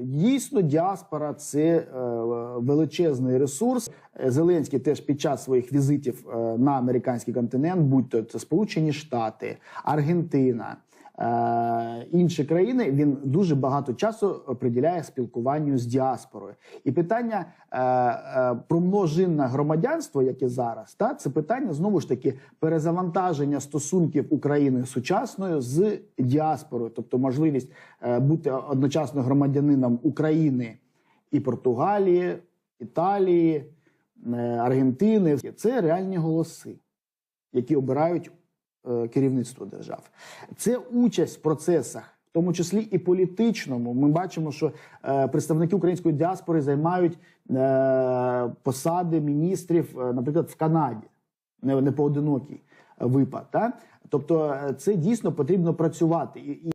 Дійсно, діаспора це е, величезний ресурс. Зеленський теж під час своїх візитів е, на американський континент, будь то це Сполучені Штати, Аргентина. Е, Інші країни він дуже багато часу приділяє спілкуванню з діаспорою. І питання е, е, про множинне громадянство, яке зараз, та це питання знову ж таки перезавантаження стосунків України сучасною з діаспорою, тобто можливість бути одночасно громадянином України і Португалії, Італії, Аргентини. Це реальні голоси, які обирають керівництво держав. Це участь в процесах, в тому числі і політичному. Ми бачимо, що е, представники української діаспори займають е, посади міністрів, е, наприклад, в Канаді, не, не поодинокий випад. Та? Тобто, е, це дійсно потрібно працювати. І